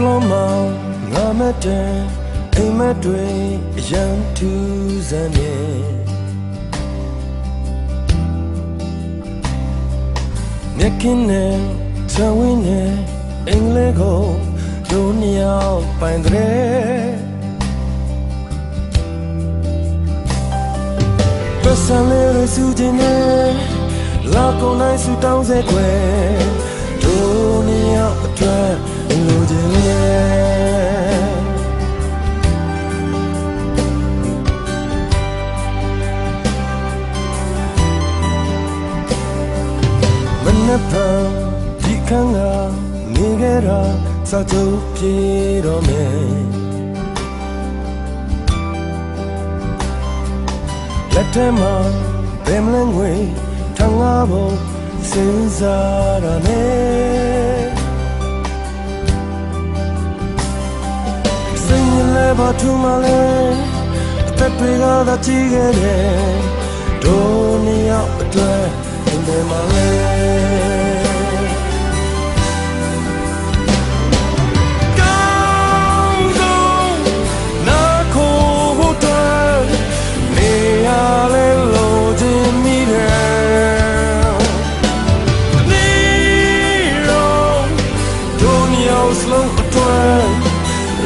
လုံးမောင်ငါမတဲ့အိမ်မက်တွေအရန်ထူးစမ်းနေမြက်ခင်းနဲ့ချဝင်းနဲ့အင်္ဂလိပ်ကိုဒုညောင်ပိုင်တဲ့ပတ်စံလေးရစုခြင်းနဲ့လာကုန်နိုင်စုတောင်းစေခွဲ နှက်ဖန်ဒီခန်းကနေခဲ့တာစာချုပ်ပြေတော့မယ်လက်ထက်မှာဘယ်မလဲငွေထငါဖို့စဉ်းစားရနဲ့စိတ်ညစ်လဲပါထူမလဲအသက်တွေကသာကြည့်ခဲ့တယ်ဒုနီယောက်အတွက် အင်းတယ်မလဲကောင်းဆုံးနာခိုဖို့အတွက်နေရလဲလို့ခြင်းမိတယ်နေရောဒုနီယောက်စလုံးအတွက်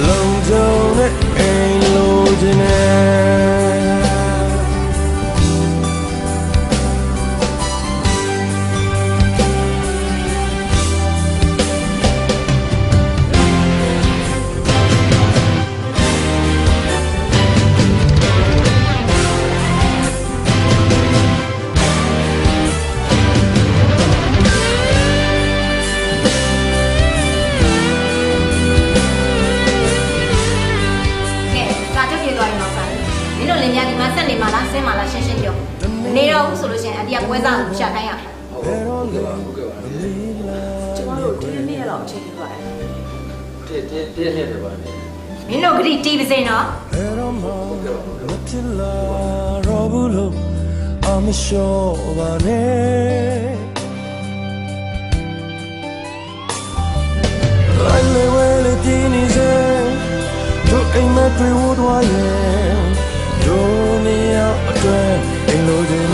လုံခြုံတဲ့အိမ်လို့ခြင်းနဲ့ကဲ တော့ဘူးဆိုလို့ရှိရင်အတီးကပွဲစားကိုရှာခိုင်းရမယ်ဘယ်တော့လဲကျမတို့ဒီနေ့တော့အချိန်ပြပါတယ်တဲ့တဲ့တဲ့နဲ့တပါနဲ့မင်းတို့ဂရိတီးပါစေနော်ဘယ်တော့မှမဖြစ်လာတော့ဘူးလို့အမလျှော့ပါနဲ့လိုက်လေဝဲလေပြင်းနေစေတို့အိမ်မက်တွေဝတ်သွားရဲ့တို့နေရအတွက်အိမ်လိုချင်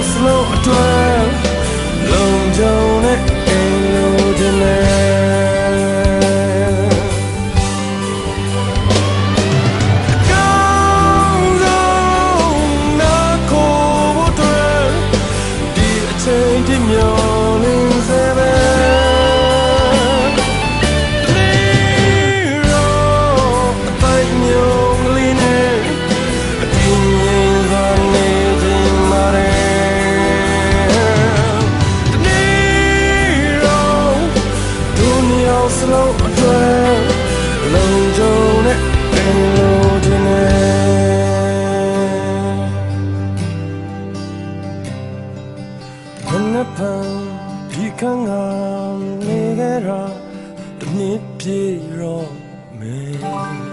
က်စလုံးအတွက်လုံခြုံတဲ့အိမ်လိုချင်တယ်ကောင်းဆုံးနာကိုဘတ်ဒီအချိန်တည်းမျော မနက်ဖန်ဒီခန်းကနေကြတာတစ်နှစ်ပြည့်တော့မယ်